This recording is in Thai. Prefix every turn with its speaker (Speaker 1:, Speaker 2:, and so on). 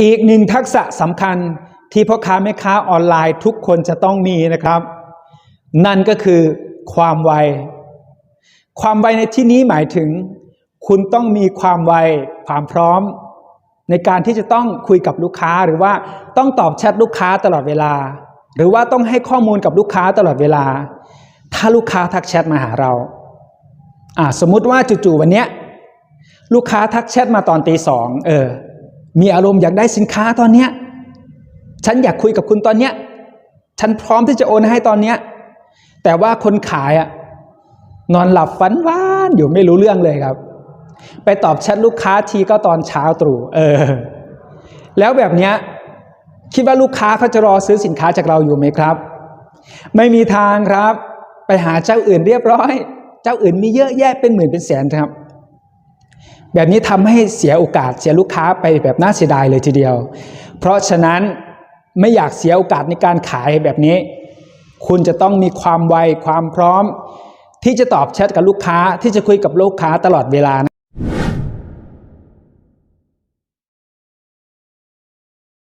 Speaker 1: อีกหนึ่งทักษะสำคัญที่พ่อค้าแม่ค้าออนไลน์ทุกคนจะต้องมีนะครับ นั่นก็คือความไว ความไวในที่นี้หมายถึง คุณต้องมีความไวความพร้อม ในการที่จะต้องคุยกับลูกค้าหรือว่าต้องตอบแชทลูกค้าตลอดเวลา หรือว่าต้องให้ข้อมูลกับลูกค้าตลอดเวลา ถ้าลูกค้าทักแชทมาหาเราอ่าสมมุติว่าจู่ๆวันเนี้ยลูกค้าทักแชทมาตอนตีสองเออ มีอารมณ์อยากได้สินค้าตอนเนี้ย ฉันอยากคุยกับคุณตอนเนี้ย ฉันพร้อมที่จะโอนให้ตอนเนี้ย แต่ว่าคนขายอะนอนหลับฝันหวานอยู่ไม่รู้เรื่องเลยครับ ไปตอบแชทลูกค้าทีก็ตอนเช้าตรู่เออ แล้วแบบเนี้ยคิดว่าลูกค้าเขาจะรอซื้อสินค้าจากเราอยู่ไหมครับ ไม่มีทางครับ ไปหาเจ้าอื่นเรียบร้อย เจ้าอื่นมีเยอะแยะเป็นหมื่นเป็นแสนครับ แบบนี้ทำให้เสียโอกาสเสียลูกค้าไปแบบน่าเสียดายเลยทีเดียว เพราะฉะนั้นไม่อยากเสียโอกาสในการขายแบบนี้ คุณจะต้องมีความไวความพร้อม ที่จะตอบแชทกับลูกค้าที่จะคุยกับลูกค้าตลอดเวลานะ